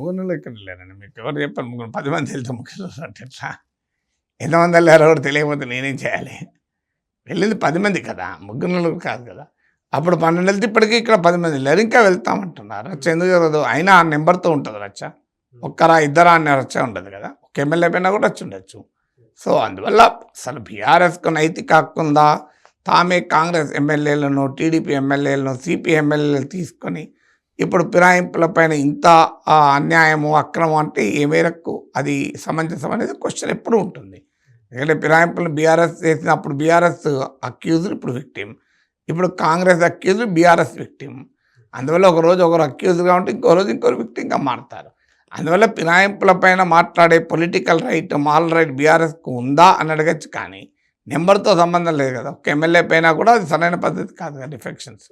వాళ్ళు ఇక్కడ లేరండి. మీకు ఎవరు చెప్పారు? ముగ్గురు పది మంది వెళ్తే ముఖ్యం అంటే ఎట్లా ఎంతమంది వెళ్ళారో కూడా తెలియకపోతే నేనేం చేయాలి? వెళ్ళింది పది మంది కదా? ముగ్గురు నలుగురు కాదు కదా? అప్పుడు పన్నెండు వెళ్తే ఇప్పటికీ ఇక్కడ పది మంది వెళ్ళారు ఇంకా వెళ్తామంటున్నారు. రచ్చ ఎందుకు జరగదు? అయినా ఆ నెంబర్తో ఉంటుంది రచ్చ. ఒక్కరా ఇద్దరా అనే రచ్చ ఉండదు కదా? ఒక ఎమ్మెల్యే పైన కూడా వచ్చి ఉండొచ్చు. సో అందువల్ల అసలు బీఆర్ఎస్కు నైతిక ఉందా? తామే కాంగ్రెస్ ఎమ్మెల్యేలను టీడీపీ ఎమ్మెల్యేలను సిపి ఎమ్మెల్యేలు తీసుకొని ఇప్పుడు ఫిరాయింపుల పైన ఇంత ఆ, అన్యాయము అక్రమం అంటే ఏ మేరకు అది సమంజసం అనేది క్వశ్చన్ ఎప్పుడు ఉంటుంది. ఎందుకంటే ఫిరాయింపులు బీఆర్ఎస్ చేసినప్పుడు బీఆర్ఎస్ అక్యూజ్డ్ ఇప్పుడు విక్టిమ్ ఇప్పుడు కాంగ్రెస్ అక్యూజ్డ్ బీఆర్ఎస్ విక్టిమ్ అందువల్ల ఒకరోజు ఒకరు అక్యూజ్గా ఉంటే ఇంకో రోజు ఇంకొకరు విక్టిమ్గా మారుతారు. అందువల్ల ఫిరాయింపుల పైన మాట్లాడే పొలిటికల్ రైట్ మాల్ రైట్ బీఆర్ఎస్కు ఉందా అని అడగచ్చు కానీ నెంబర్తో సంబంధం లేదు కదా. ఒక ఎమ్మెల్యే పైన కూడా అది సరైన పద్ధతి కాదు కదా డిఫెక్షన్స్